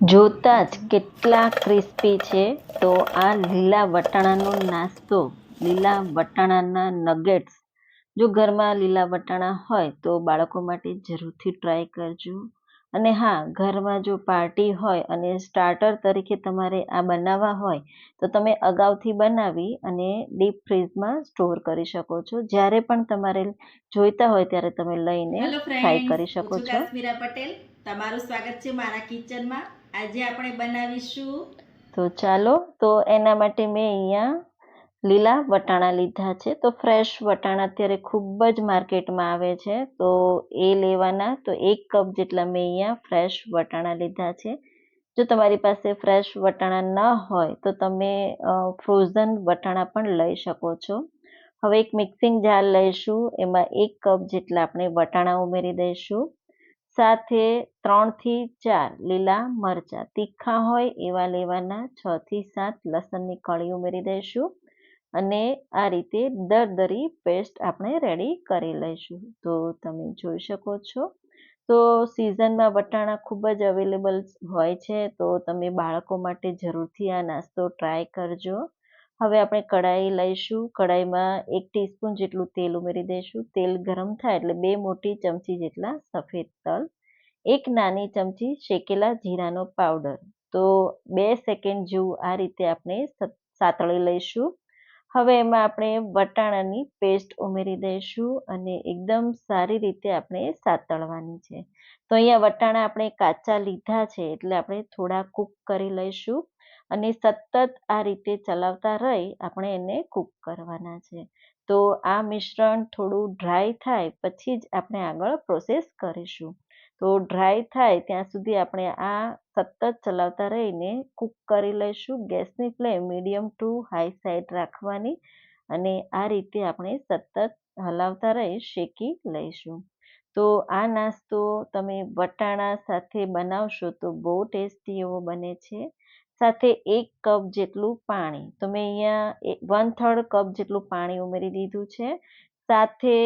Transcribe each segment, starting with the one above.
જોતાં જ કેટલા ક્રિસ્પી છે તો આ લીલા વટાણાનો નાસ્તો લીલા વટાણાના નગેટ્સ. જો ઘરમાં લીલા વટાણા હોય તો બાળકો માટે જરૂરથી ટ્રાય કરજો. અને હા ઘરમાં જો પાર્ટી હોય અને સ્ટાર્ટર તરીકે તમારે આ બનાવવા હોય તો તમે અગાઉથી બનાવી અને ડીપ ફ્રીઝમાં સ્ટોર કરી શકો છો. જ્યારે પણ તમારે જોઈતા હોય ત્યારે તમે લઈને ટ્રાય કરી શકો છો પટેલ. તમારું સ્વાગત છે મારા કિચનમાં. આજે આપણે બનાવીશું તો ચાલો, તો એના માટે મેં અહીંયા લીલા વટાણા લીધા છે. તો ફ્રેશ વટાણા અત્યારે ખૂબ જ માર્કેટમાં આવે છે. તો એ લેવાના, તો એક કપ જેટલા મેં અહીંયા ફ્રેશ વટાણા લીધા છે. જો તમારી પાસે ફ્રેશ વટાણા ન હોય, તો તમે ફ્રોઝન વટાણા પણ લઈ શકો છો. હવે એક મિક્સિંગ જાર લઈશું. એમાં એક કપ જેટલા આપણે વટાણા ઉમેરી દઈશું. સાથે ત્રણથી ચાર લીલા મરચાં. તીખા હોય એવા લેવાના છ થી સાત લસણની કળી ઉમેરી દઈશું અને આ રીતે દરદરી પેસ્ટ આપણે રેડી કરી લઈશું. તો તમે જોઈ શકો છો. તો સિઝનમાં વટાણા ખૂબ જ અવેલેબલ હોય છે. તો તમે બાળકો માટે જરૂરથી આ નાસ્તો ટ્રાય કરજો. હવે આપણે કઢાઈ લઈશું. કઢાઈમાં એક ટીસ્પૂન જેટલું તેલ ઉમેરી દઈશું. તેલ ગરમ થાય એટલે બે મોટી ચમચી જેટલા સફેદ તલ, એક નાની ચમચી શેકેલા જીરાનો પાવડર. તો બે સેકન્ડ જેવું આ રીતે આપણે સાતળી લઈશું. હવે એમાં આપણે વટાણાની પેસ્ટ ઉમેરી દઈશું અને એકદમ સારી રીતે આપણે સાતળવાની છે. તો અહીંયા વટાણા આપણે કાચા લીધા છે એટલે આપણે થોડા કૂક કરી લઈશું. અને સતત આ રીતે ચલાવતા રહી આપણે એને કૂક કરવાના છે. તો આ મિશ્રણ થોડું ડ્રાય થાય પછી જ આપણે આગળ પ્રોસેસ કરીશું. તો ડ્રાય થાય ત્યાં સુધી આપણે આ સતત ચલાવતા રહીને કૂક કરી લઈશું ગેસની flame medium to high side રાખવાની અને આ રીતે આપણે સતત હલાવતા રહી શેકી લઈશું. તો આ નાસ્તો તમે વટાણા સાથે બનાવશો તો બહુ ટેસ્ટી એવો બને છે. સાથે એક કપ જેટલું પાણી. તો મેં અહીંયા વન થર્ડ કપ જેટલું પાણી ઉમેરી દીધું છે. સાથે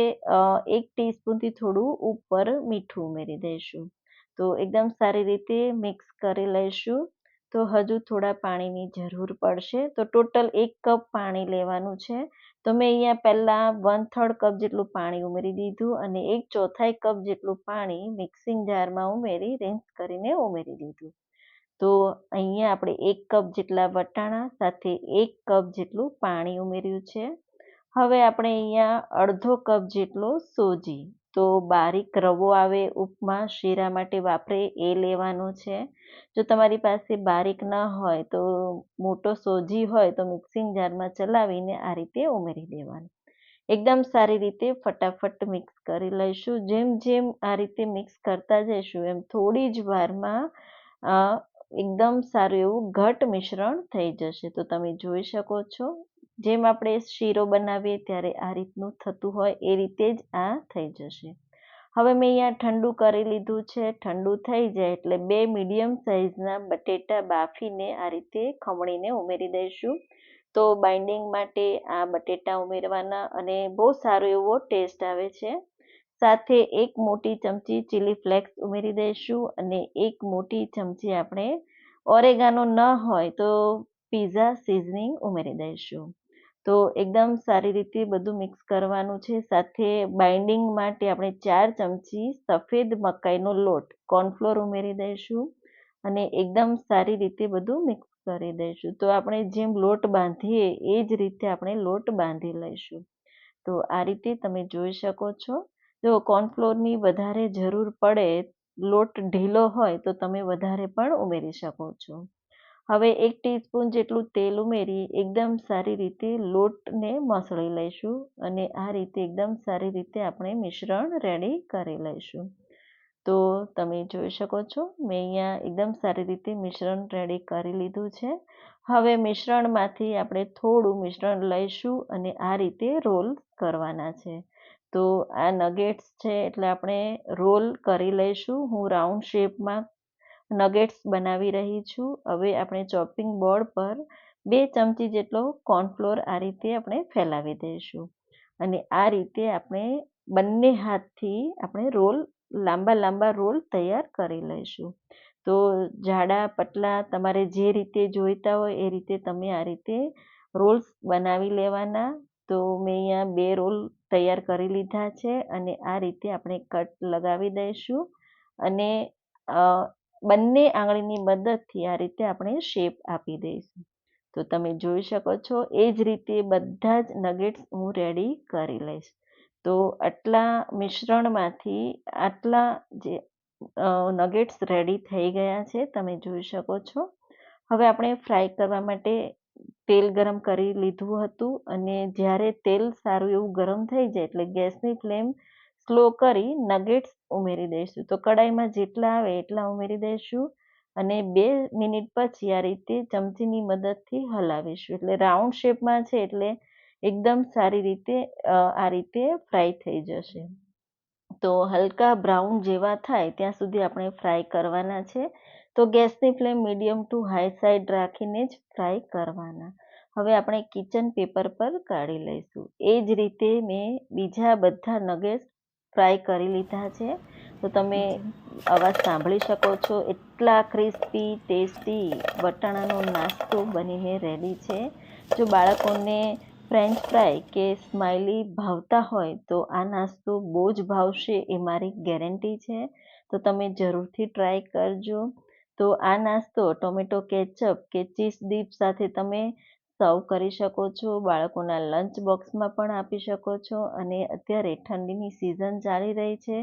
એક ટીસ્પૂનથી થોડું ઉપર મીઠું ઉમેરી દઈશું. તો એકદમ સારી રીતે મિક્સ કરી લઈશું. તો હજુ થોડા પાણીની જરૂર પડશે. તો ટોટલ એક કપ પાણી લેવાનું છે. તો મેં અહીંયા પહેલાં વન થર્ડ કપ જેટલું પાણી ઉમેરી દીધું અને એક ચોથાઈ કપ જેટલું પાણી મિક્સિંગ જારમાં ઉમેરી રિન્સ કરીને ઉમેરી દીધું. તો અહીંયા આપણે એક કપ જેટલા વટાણા સાથે એક કપ જેટલું પાણી ઉમેર્યું છે. હવે આપણે અહીંયા અડધો કપ જેટલો સોજી. તો બારીક રવો આવે, ઉપમા, શીરા માટે વાપરે એ લેવાનો છે. જો તમારી પાસે બારીક ન હોય તો મોટો સોજી હોય તો મિક્સિંગ જારમાં ચલાવીને આ રીતે ઉમેરી દેવાનું. એકદમ સારી રીતે ફટાફટ મિક્સ કરી લઈશું. જેમ જેમ આ રીતે મિક્સ કરતા જઈશું એમ થોડી જ વારમાં એકદમ સારું એવું ઘટ મિશ્રણ થઈ જશે. તો તમે જોઈ શકો છો, જેમ આપણે શીરો બનાવીએ ત્યારે આ રીતનું થતું હોય એ રીતે જ આ થઈ જશે. હવે મેં અહીંયા ઠંડુ કરી લીધું છે. ઠંડુ થઈ જાય એટલે બે મીડિયમ સાઇઝના બટેટા બાફીને આ રીતે ખમણીને ઉમેરી દઈશું. તો બાઇન્ડિંગ માટે આ બટેટા ઉમેરવાના અને બહુ સારો એવો ટેસ્ટ આવે છે. સાથે એક મોટી ચમચી ચીલી ફ્લેક્સ ઉમેરી દઈશું અને એક મોટી ચમચી આપણે ઓરેગાનો ન હોય તો પીઝા સિઝનિંગ ઉમેરી દઈશું. તો એકદમ સારી રીતે બધું મિક્સ કરવાનું છે. સાથે બાઇન્ડિંગ માટે આપણે ચાર ચમચી સફેદ મકાઈનો લોટ કોર્નફ્લોર ઉમેરી દઈશું અને એકદમ સારી રીતે બધું મિક્સ કરી દઈશું. તો આપણે જેમ લોટ બાંધીએ, એ જ રીતે આપણે લોટ બાંધી લઈશું. તો આ રીતે તમે જોઈ શકો છો. જો કોર્નફ્લોરની વધારે જરૂર પડે, લોટ ઢીલો હોય તો તમે વધારે પણ ઉમેરી શકો છો. હવે એક ટીસ્પૂન જેટલું તેલ ઉમેરી એકદમ સારી રીતે લોટને મસળી લઈશું અને આ રીતે એકદમ સારી રીતે આપણે મિશ્રણ રેડી કરી લઈશું. તો તમે જોઈ શકો છો, મેં અહીંયા એકદમ સારી રીતે મિશ્રણ રેડી કરી લીધું છે. હવે મિશ્રણમાંથી આપણે થોડું મિશ્રણ લઈશું અને આ રીતે રોલ કરવાના છે. તો આ નગેટ્સ છે એટલે આપણે રોલ કરી લઈશું. હું રાઉન્ડ શેપમાં નગેટ્સ બનાવી રહી છું. હવે આપણે ચોપિંગ બોર્ડ પર બે ચમચી જેટલો કોર્નફ્લોર આ રીતે આપણે ફેલાવી દઈશું. અને આ રીતે આપણે બંને હાથથી આપણે રોલ લાંબા લાંબા રોલ તૈયાર કરી લઈશું. તો જાડા પતલા તમારે જે રીતે જોઈતા હોય એ રીતે તમે આ રીતે રોલ્સ બનાવી લેવાના. તો મેં અહીંયા બે રોલ તૈયાર કરી લીધા છે અને આ રીતે આપણે કટ લગાવી દઈશું અને બંને આંગળીની મદદથી આ રીતે આપણે શેપ આપી દઈશું. તો તમે જોઈ શકો છો એ જ રીતે બધા જ નગેટ્સ હું રેડી કરી લઈશ. તો આટલા મિશ્રણમાંથી આટલા જે નગેટ્સ રેડી થઈ ગયા છે તમે જોઈ શકો છો. હવે આપણે ફ્રાય કરવા માટે તેલ ગરમ કરી લીધું હતું અને જ્યારે તેલ સારું એવું ગરમ થઈ જાય એટલે ગેસની ફ્લેમ સ્લો કરી નગેટ્સ ઉમેરી દઈશું. તો કડાઈમાં જેટલા આવે એટલા ઉમેરી દઈશું અને બે મિનિટ પછી આ રીતે ચમચીની મદદથી હલાવીશું. એટલે રાઉન્ડ શેપમાં છે એટલે એકદમ સારી રીતે આ રીતે ફ્રાય થઈ જશે. તો હલકા બ્રાઉન જેવા થાય ત્યાં સુધી આપણે ફ્રાય કરવાના છે. તો ગેસની flame medium to high side રાખીને જ ફ્રાય કરવાના. હવે આપણે કિચન પેપર પર કાઢી લઈશું. એ જ રીતે મેં બીજા બધા નગેટ્સ ફ્રાય કરી લીધા છે. તો તમે અવાજ સાંભળી શકો છો. એટલા ક્રિસ્પી, ટેસ્ટી વટાણાનો નાસ્તો બનીને રેડી છે. જો બાળકોને ફ્રેન્ચ ફ્રાય કે સ્માઇલી ભાવતા હોય તો આ નાસ્તો બહુ જ ભાવશે, એ મારી ગેરંટી છે. તો તમે જરૂરથી ટ્રાય કરજો. તો આ નાસ્તો, ટોમેટો કેચઅપ કે ચીઝ ડીપ સાથે તમે સર્વ કરી શકો છો, બાળકોના લંચ બોક્સમાં પણ આપી શકો છો અને અત્યારે ઠંડીની સિઝન ચાલી રહી છે,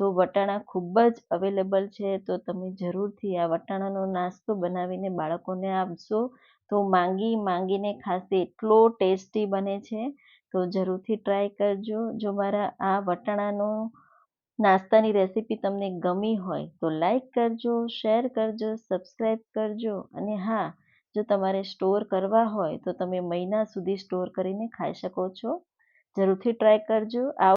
તો વટાણા ખૂબ જ અવેલેબલ છે, તો તમે જરૂરથી આ વટાણાનો નાસ્તો બનાવીને બાળકોને આપશો, તો માંગી માંગીને ખાશે એટલો ટેસ્ટી બને છે, તો જરૂરથી ટ્રાય કરજો. જો મારા આ વટાણાનો નાસ્તાની રેસીપી તમને ગમી હોય તો લાઈક કરજો, શેર કરજો સબસ્ક્રાઈબ કરજો. અને હા, જો તમારે સ્ટોર કરવા હોય તો તમે મહિના સુધી સ્ટોર કરીને ખાઈ શકો છો. જરૂરથી ટ્રાય કરજો.